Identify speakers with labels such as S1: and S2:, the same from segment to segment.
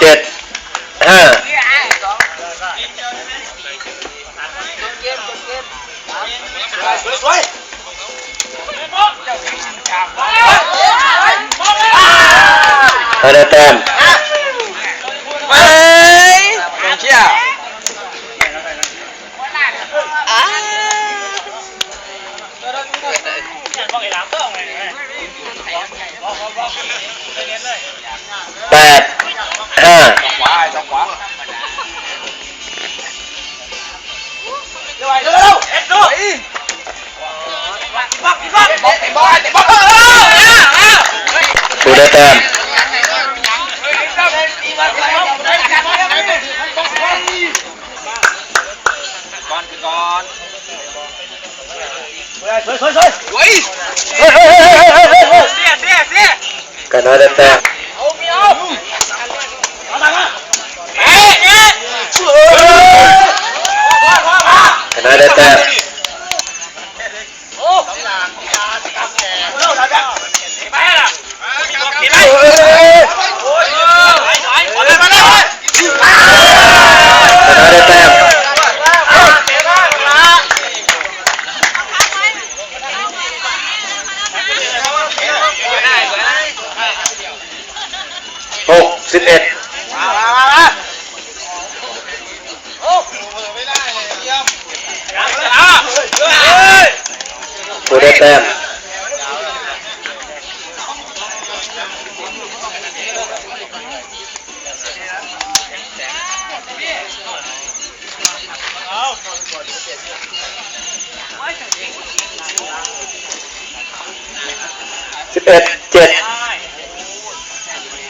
S1: เจ็ดห้า
S2: สวย
S1: เราได้แต้ม
S2: เสีย
S1: เสี
S2: ย
S1: กันน้อยได้แต้ม
S2: เอาเมียวเอาตังค์เอ๊ะเอ๊ะ
S1: กันน้อยได้แต้ม
S2: โอ้สองหลังตาตาแก่เร็วทันไปอะมีความคิดไหม
S1: เฮ้ยเฮ้ยเฮ้ย
S2: โอ้ยถอยถอยมาเลยมาเลย
S1: กันน้อยได้แต้มหก สิบเอ็ดกูได้แต้มสิบเอ็ดเจ็ด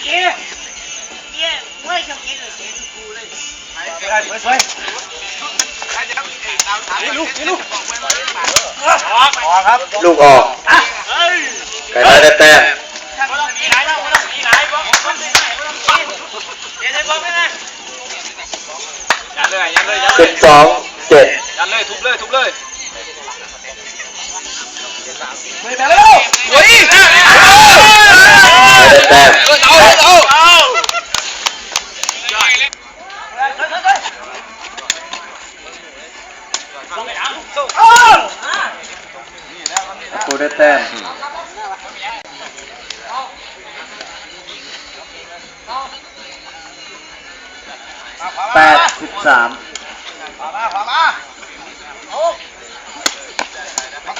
S2: ลูกลูก ออกออกครับ
S1: ลูกออก
S2: เฮ้ย
S1: กันน้อยได้แต้ม
S2: ไม่ต้องหนีไหนแล้วไม่ต้องหนีไหนบอกบอกหนีไหนไม่ต้องหนีเดี๋ยวจะบอกไม่ได้ยันเลยยันเลยยันเล
S1: สิ
S2: ย
S1: บสองเจ็ด
S2: ยันเลยทุบเลยทุบเลยไม่ไปแล้วเฮ้ย
S1: ได้แต้ม
S2: เอาเอาเอาเอา
S1: กู ได้แต้มแปดสิบสาม
S2: ขวามาขวามาโอ้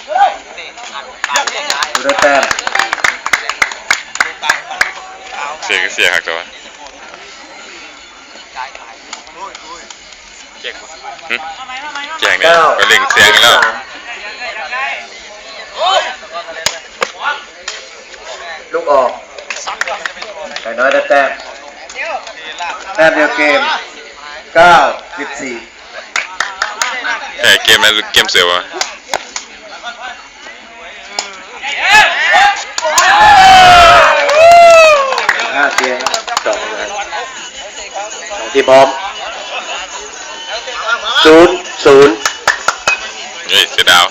S1: กูได้แต้ม
S3: เสียก็เสียหักตัวหึแจงเนี่ย
S1: เก้า
S3: ไปเล่งเสียงแล้ว
S1: ลูกออกไก่น้อยได้แต้มแต้มเดียวเกมเก้าสิบสี่
S3: เอ้ยเกมนั้นเกมเสือวะ
S1: ห้าเสียงสองนะสองทีมพร้อมศูนย์ศูนย์
S3: เฮ้ยเสียดาว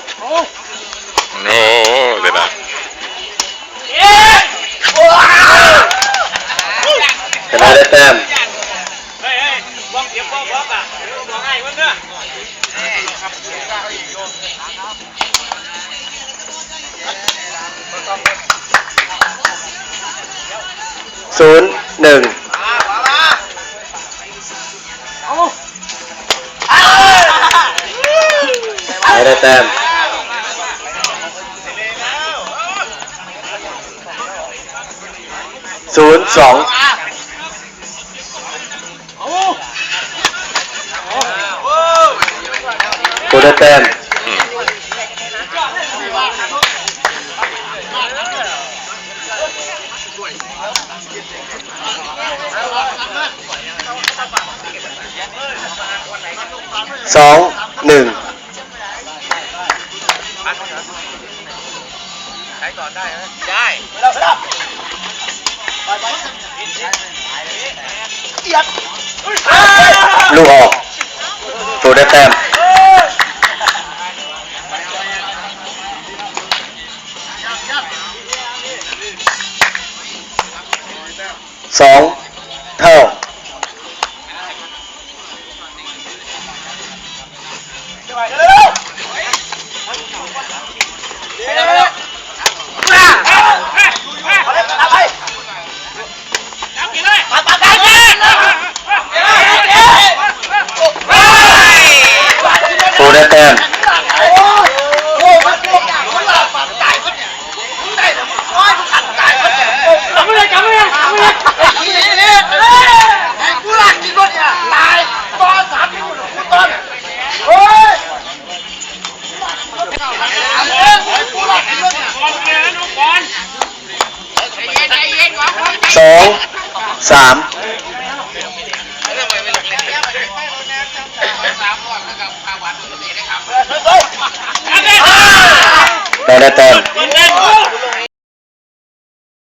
S1: ศูนย์หนึ่งไก่ได้แต้มศูนย์สองกูได้แต้ม สองหนึ่ง
S2: ใช้ก่อนได้ไหมได้
S1: ลูกออกตัวได้แต้ม สามเราได้แต้ม